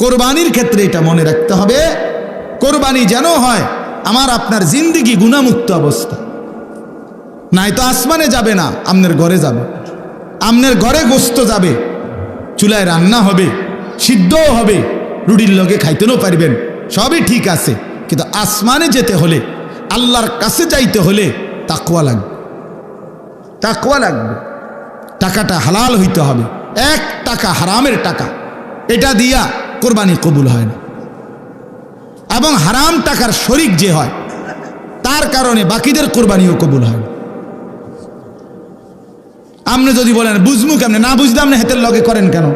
কোরবানির ক্ষেত্রে এটা মনে রাখতে হবে। কোরবানি যেন হয় আমার আপনার জিন্দিগি গুণামুক্ত অবস্থা। নাই তো আসমানে যাবে না আমনের ঘরে যাবে। আমনের ঘরে গোস্ত যাবে চুলায় রান্না হবে সিদ্ধও হবে রুটির লগে খাইতেও পারবেন সবই ঠিক আছে। কিন্তু আসমানে যেতে হলে আল্লাহর কাছে যাইতে হলে তাকুয়া লাগবে। তাকুয়া লাগবে। টাকাটা হালাল হইতে হবে। এক টাকা হারামের টাকা। এটা দিয়া কোরবানি কবুল হয় না। এবং হারাম টাকার শরিক যে হয়, তার কারণে বাকিদের কোরবানিও কবুল হয় আপনি যদি বলেন, বুঝমু কেমনে? না বুঝতে আপনি হেতের লগে করেন কেন?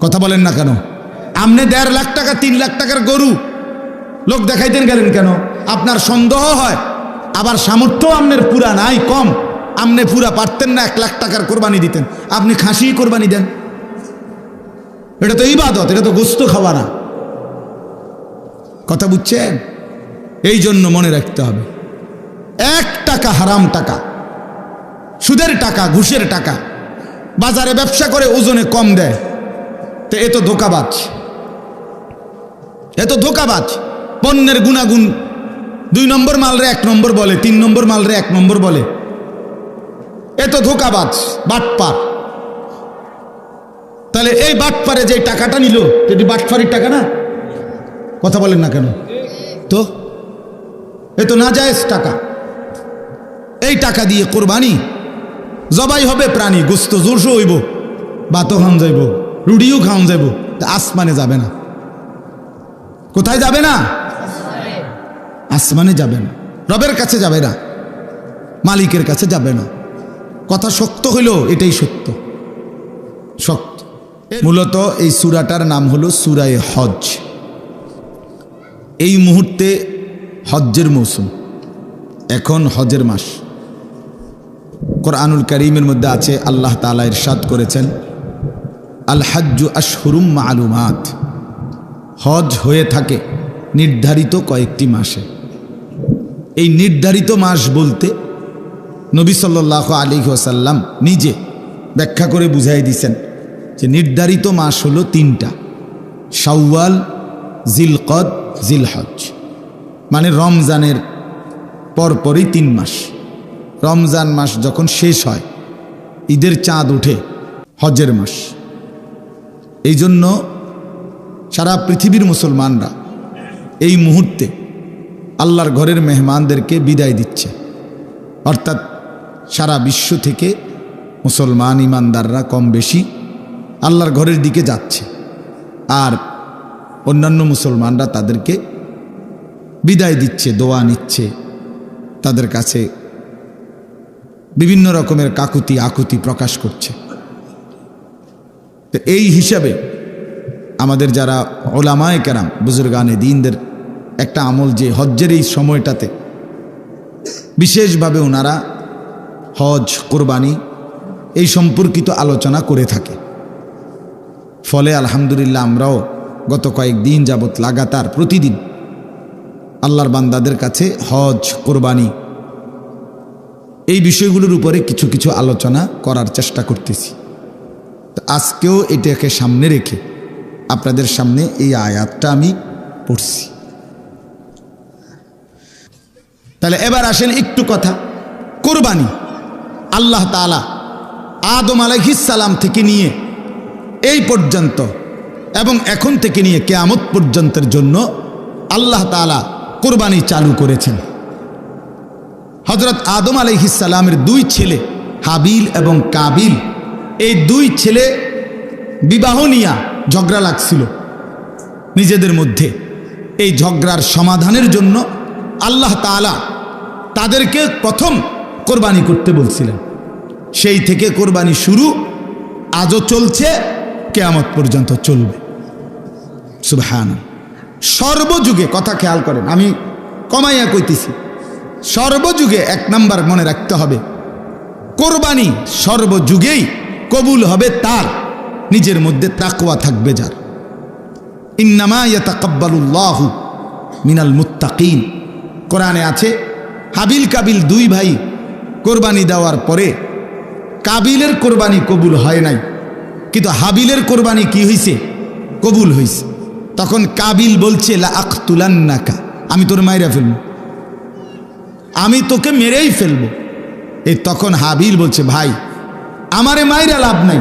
কথা বলেন না কেন? আপনি দেড় লাখ টাকা, তিন লাখ টাকার গরু লোক দেখাইতেন গেলেন কেন? আপনার সন্দেহ হয়, আবার সামর্থ্য আপনার পুরা নাই, কম। আপনি পুরা পারতেন না এক লাখ টাকার কোরবানি দিতেন। আপনি খাসি কোরবানি দেন। এটা তো ইবাদত, এটা তো গোস্ত খাওয়া না। কথা বুঝছেন? এই জন্য মনে রাখতে হবে। এক টাকা হারাম টাকা, সুদের টাকা, ঘুষের টাকা, বাজারে ব্যবসা করে ওজনে কম দেয়, তো এ তো ধোকাবাজ। এ তো ধোকাবাজ। পণ্যের গুণাগুণ, দুই নম্বর মালরে এক নম্বর বলে, তিন নম্বর মালরে এক নম্বর বলে। এ তো ধোকাবাজ, বাটপার। তাহলে এই বাটপারে যে টাকাটা নিল এটি বাটপারির টাকা না? কথা বলেন না কেন? তো? এ তো না যায় টাকা। এই টাকা দিয়ে কোরবানি, জবাই হবে প্রাণী, গোস্ত জোরসো হইব বাতো খাওয়ান যাইব, রুটিও খাওয়ান যাইব, তা আসমানে যাবে না। কোথায় যাবে না? আসমানে যাবে না। রবের কাছে যাবে না, মালিকের কাছে যাবে না। কথা শক্ত হইল, এটাই সত্য। মূলত এই সুরাটার নাম হলো সুরায় হজ এই মুহূর্তে হজ্জের মৌসুম, এখন হজের মাস। কোরআনুল করিমের মধ্যে আছে, আল্লাহ তালা ইরশাদ করেছেন, আল হাজ্জু আশহুরুম মালুমাত। হজ হয়ে থাকে নির্ধারিত কয়েকটি মাসে। এই নির্ধারিত মাস বলতে নবী সাল্লাহ আলী ওসাল্লাম নিজে ব্যাখ্যা করে বুঝাই দিছেন যে নির্ধারিত মাস হলো তিনটা। শাওয়াল, জিলকদ, জিলহজ। মানে রমজানের পরপরই তিন মাস। রমজান মাস যখন শেষ হয়, ঈদের চাঁদ ওঠে হজের মাস। এই জন্য সারা পৃথিবীর মুসলমানরা এই মুহূর্তে আল্লাহর ঘরের মেহমানদেরকে বিদায় দিচ্ছে। অর্থাৎ সারা বিশ্ব থেকে মুসলমান ইমানদাররা কম বেশি আল্লাহর ঘরের দিকে যাচ্ছে। আর অন্যান্য মুসলমানরা তাদেরকে বিদায় দিচ্ছে, দোয়া নিচ্ছে। তাদের কাছে বিভিন্ন রকমের কাকুতি, আকুতি প্রকাশ করছে। তো এই হিসাবে আমাদের যারা ওলামায় কেরাম, বুজুর্গানে দিনদের একটা আমল যে হজ্জের এই সময়টাতে বিশেষভাবে ওনারা হজ, কোরবানি এই সম্পর্কিত আলোচনা করে থাকে। ফলে আলহামদুলিল্লাহ আমরাও গত কয়েকদিন যাবৎ লাগাতার প্রতিদিন আল্লাহর বান্দাদের কাছে হজ, কোরবানি এই বিষয়গুলোর উপরে কিছু কিছু আলোচনা করার চেষ্টা করতেছি। তো আজকেও এটাকে সামনে রেখে আপনাদের সামনে এই আয়াতটা আমি পড়ছি। তাহলে এবার আসেন একটু কথা। কোরবানি আল্লাহ তালা আদম আলাইহিসালাম থেকে নিয়ে এই পর্যন্ত এবং এখন থেকে নিয়ে কেয়ামত পর্যন্তের জন্য আল্লাহ তালা কোরবানি চালু করেছেন। হজরত আদম আলাইহিসালামের দুই ছেলে, হাবিল এবং কাবিল, এই দুই ছেলে বিবাহ নিয়া ঝগড়া লাগছিল নিজেদের মধ্যে। এই ঝগড়ার সমাধানের জন্য আল্লাহ তালা তাদেরকে প্রথম কোরবানি করতে বলছিলেন। সেই থেকে কোরবানি শুরু, আজও চলছে কেয়ামত পর্যন্ত চলবে। সুবহান সর্বযুগে, কথা খেয়াল করেন, আমি কমাইয়া কইতেছি, সর্বযুগে এক নাম্বার মনে রাখতে হবে, কোরবানি সর্বযুগেই কবুল হবে তার, নিজের মধ্যে তাকওয়া থাকবে যার। ইন্নামা ইয়াতাকাব্বালুল্লাহু মিনাল মুত্তাকিন। কোরআনে আছে, হাবিল কাবিল দুই ভাই কোরবানি দেওয়ার পরে কাবিলের কোরবানি কবুল হয় নাই। কিন্তু হাবিলের কোরবানি কি হয়েছে কবুল হয়েছে তখন কাবিল বলছে আখতুলান্নাকা আমি তোর মাইরা ফেলব। আমি তোকে মেরেই ফেলব। এই তখন হাবিল বলছে, ভাই, আমারে মাইরা লাভ নাই।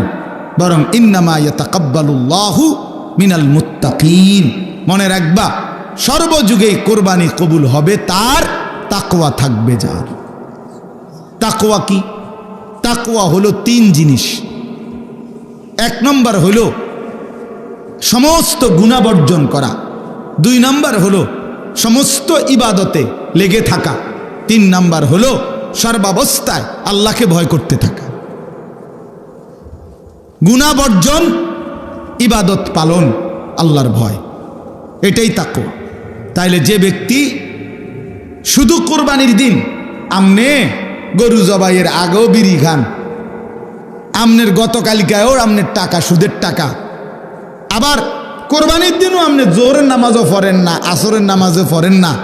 বরং ইন্নামা ইয়াতাকাব্বালুল্লাহু মিনাল মুত্তাকিন। মনে রাখবা, সর্বযুগে কোরবানি কবুল হবে, তার তাকওয়া থাকবে যার। তাকোয়া কি? তাকওয়া হলো তিন জিনিস। এক নম্বর হল সমস্ত গুণাবর্জন করা। দুই নম্বর হল সমস্ত ইবাদতে লেগে থাকা। তিন নাম্বার হলো সর্বাবস্থায় আল্লাহকে ভয় করতে থাকা। গুণাবর্জন ইবাদত পালন আল্লাহর ভয়। এটাই তাকো তাইলে যে ব্যক্তি শুধু কোরবানির দিন আমনে গরু জবাইয়ের আগেও বিড়ি খান আমনের গতকালিকায়ও আমনের টাকা, সুদের টাকা। আবার কোরবানির দিনও আপনি জোরের নামাজও পড়েন না, আসরের নামাজও পড়েন না।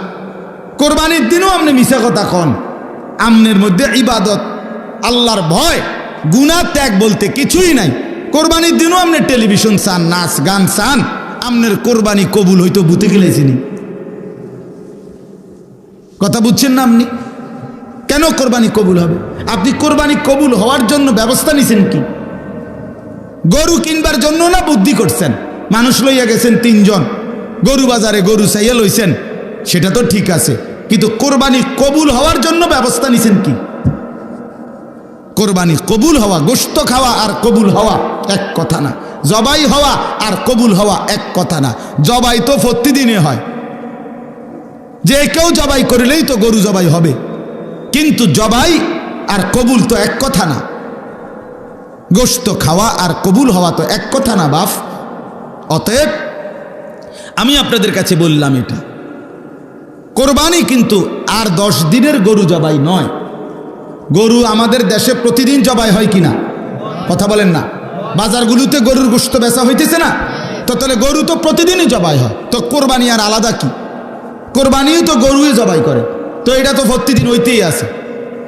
কোরবানির দিনও আপনি মিশা কথা কন। আমনের মধ্যে ইবাদত, আল্লাহর ভয় গুণা ত্যাগ বলতে কিছুই নাই। কোরবানির দিনও আপনি টেলিভিশন চান, নাচ, গান চান। আমনের কোরবানি কবুল হইতো বুতে গেলেছিনি। কথা বুঝছেন না আপনি? কেন কোরবানি কবুল হবে? আপনি কোরবানি কবুল হওয়ার জন্য ব্যবস্থা নিছেন কি? গরু কিনবার জন্য না বুদ্ধি করছেন? মানুষ লইয়া গেছেন তিনজন। গরু বাজারে গরু চাইয়া লইছেন। সেটা তো ঠিক আছে। কিন্তু কোরবানি কবুল হওয়ার জন্য ব্যবস্থা নিছেন কি? কোরবানি কবুল হওয়া গোস্ত খাওয়া আর কবুল হওয়া এক কথা না। জবাই হওয়া আর কবুল হওয়া এক কথা না। জবাই তো প্রতিদিনে হয়। যে কেউ জবাই করলেই তো গরু জবাই হবে। কিন্তু জবাই আর কবুল তো এক কথা না। গোস্ত খাওয়া আর কবুল হওয়া তো এক কথা না, বাফ। অতএব আমি আপনাদের কাছে বললাম এটা। কোরবানি কিন্তু আর দশ দিনের গরু জবাই নয়। গরু আমাদের দেশে প্রতিদিন জবাই হয় কিনা? কথা বলেন না। বাজারগুলোতে গরুর গোস্ত বেচা হইতেছে না? তো তাহলে গরু তো প্রতিদিনই জবাই হয়। তো কোরবানি আর আলাদা কি? কোরবানিও তো গরুই জবাই করে। তো এটা তো প্রতিদিন হইতেই আছে।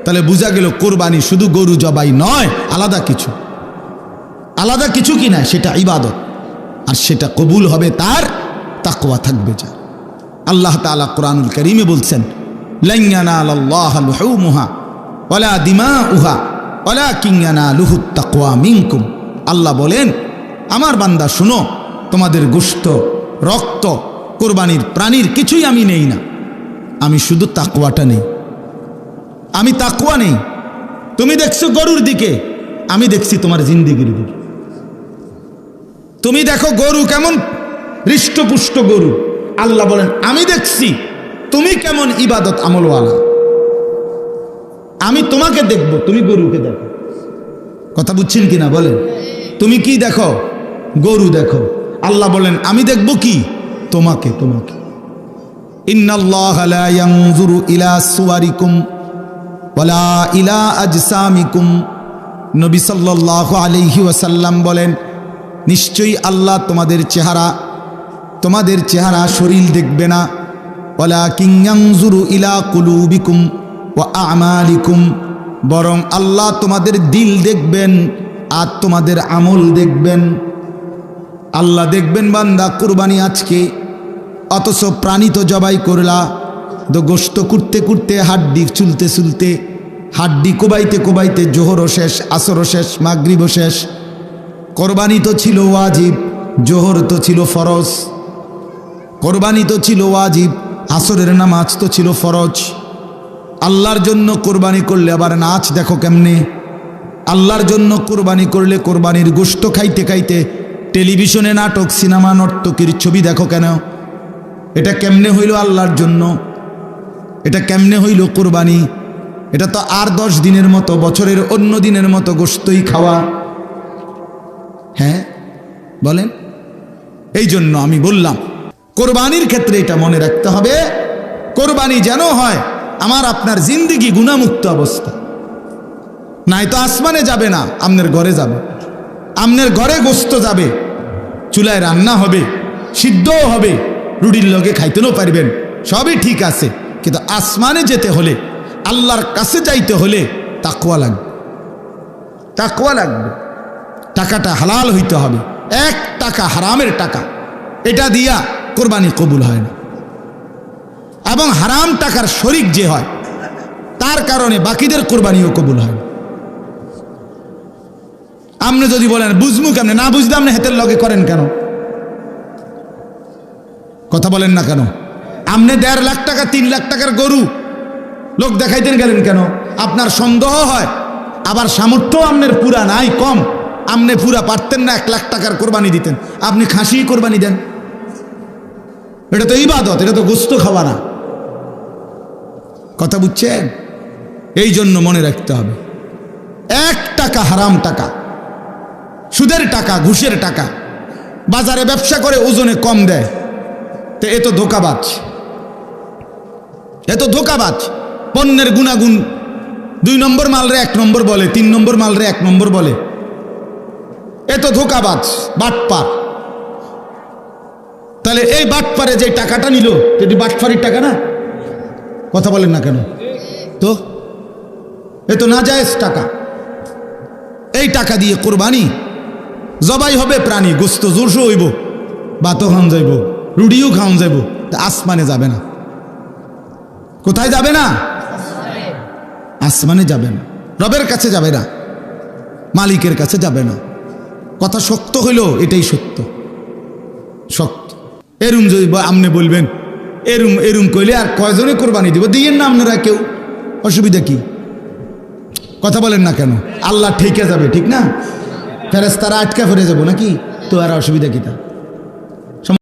তাহলে বোঝা গেল কোরবানি শুধু গরু জবাই নয়, আলাদা কিছু। আলাদা কিছু কি না, সেটা ইবাদত। আর সেটা কবুল হবে তার, তাকওয়া থাকবে যা আল্লাহ তাআলা কোরআনুল করিমে বলছেন লুহুত তাকওয়া মিনকুম। আল্লাহ বলেন, আমার বান্দা, শুনো, তোমাদের গোশত, রক্ত, কোরবানির প্রাণীর কিছুই আমি নেই না। আমি শুধু তাকুয়াটা নেই। আমি তাকুয়া নেই। তুমি দেখছ গরুর দিকে। আমি দেখছি তোমার জিন্দিগির দিকে। তুমি দেখো গরু কেমন হৃষ্টপুষ্ট গরু। আল্লাহ বলেন, আমি দেখছি তুমি কেমন ইবাদত আমলওয়ালা। আমি তোমাকে দেখব, তুমি গরুকে দেখো। কথা বুঝছেন কিনা বলেন? তুমি কি দেখো? গরু দেখো। আল্লাহ বলেন, আমি দেখব কি? তোমাকে তোমাকে। ইলা সুওয়ারিকুম ওয়ালা ইলা বলেন, নিশ্চয়ই আল্লাহ তোমাদের চেহারা তোমাদের চেহারা শরীর দেখবে না। ইলা আমালিকুম। বরং আল্লাহ তোমাদের দিল দেখবেন আর তোমাদের আমল দেখবেন। আল্লাহ দেখবেন বান্দা কুরবানি আজকে অথচ প্রাণী তো জবাই করলা। তো গোস্ত কুটতে কুটতে, হাড্ডি চুলতে চুলতে, হাড্ডি কোবাইতে কোবাইতে জোহরও শেষ, আসরও শেষ, মাগরিবও শেষ। কোরবানি তো ছিল ওয়াজিব, জোহর তো ছিল ফরজ। কোরবানি তো ছিল ওয়াজিব, আসরের নামাজ তো ছিল ফরজ। আল্লাহর জন্য কোরবানি করলে আবার নাচ দেখো কেমনে? আল্লাহর জন্য কোরবানি করলে কোরবানির গোস্ত খাইতে খাইতে টেলিভিশনে নাটক, সিনেমা, নর্তকীর ছবি দেখো কেন? এটা কেমনে হইল আল্লাহর জন্য? এটা কেমনে হইল কোরবানি? এটা তো আর দশ দিনের মতো, বছরের অন্য দিনের মতো গোস্তই খাওয়া। হ্যাঁ? বলেন? এই জন্য আমি বললাম, কোরবানির ক্ষেত্রে এটা মনে রাখতে হবে, কোরবানি যেন হয়, আমার আপনার জিন্দিগি গুণামুক্ত অবস্থা। নাই তো আসমানে যাবে না, আমনের ঘরে যাবে। আমনের ঘরে গোস্ত যাবে, চুলায় রান্না হবে, সিদ্ধও হবে। রুটির লগে খাইতেও পারবেন। সবই ঠিক আছে। কিন্তু আসমানে যেতে হলে আল্লাহর কাছে যাইতে হলে তাকুয়া লাগবে। তাকুয়া লাগবে। টাকাটা হালাল হইতে হবে। এক টাকা হারামের টাকা। এটা দিয়া কোরবানি কবুল হয় না। এবং হারাম টাকার শরিক যে হয় তার কারণে বাকিদের কোরবানিও কবুল হয় না। আপনি যদি বলেন বুঝমু কেমনে? না বুঝতে আপনি হেতের লগে করেন কেন? কথা বলেন না কেন? আপনি দেড় লাখ টাকা, তিন লাখ টাকার গরু। লোক দেখাইতেন গেলেন কেন? আপনার সন্দেহ হয়, আবার সামর্থ্য আপনার পুরা নাই, কম। আপনি পুরা পারতেন না, এক লাখ টাকার কোরবানি দিতেন। আপনি খাসি কোরবানি দেন। এটা তো ইবাদত, এটা তো গোস্ত খাওয়া না। কথা বুঝছেন? এই জন্য মনে রাখতে হবে। এক টাকা হারাম টাকা, সুদের টাকা, ঘুষের টাকা, বাজারে ব্যবসা করে ওজনে কম দেয়। তো এ তো ধোকাবাজ। এ তো ধোকাবাজ। পণ্যের গুণাগুণ দুই নম্বর মালরে এক নম্বর বলে, তিন নম্বর মালরে এক নম্বর বলে। এ তো ধোকাবাজ, বাটপার। তাহলে এই বাটপারে যে টাকাটা নিল এটি বাটপারির টাকা না? কথা বলেন না কেন? তো এ তো না যায় টাকা। এই টাকা দিয়ে কোরবানি, জবাই হবে প্রাণী, গোস্ত জোরসো হইব খাওয়ান যাইব রুটিও খাওয়ান যাইব। তা আসমানে যাবে না। কোথায় যাবে না? আসমানে যাবে না। রবের কাছে যাবে না। মালিকের কাছে যাবে না। কথা শক্ত হইল, এটাই সত্য। শক্ত এরুম যদি আপনি বলবেন, এরুম এরুম কইলে আর কয়জনে কোরবানি দিব? দিয়েন না আপনারা কেউ। অসুবিধা কি? কথা বলেন না কেন? আল্লাহ ঠেকে যাবে, ঠিক না? ফেরেস্তারা আটকা ফেরে যাব নাকি? তো আর অসুবিধা কি তা?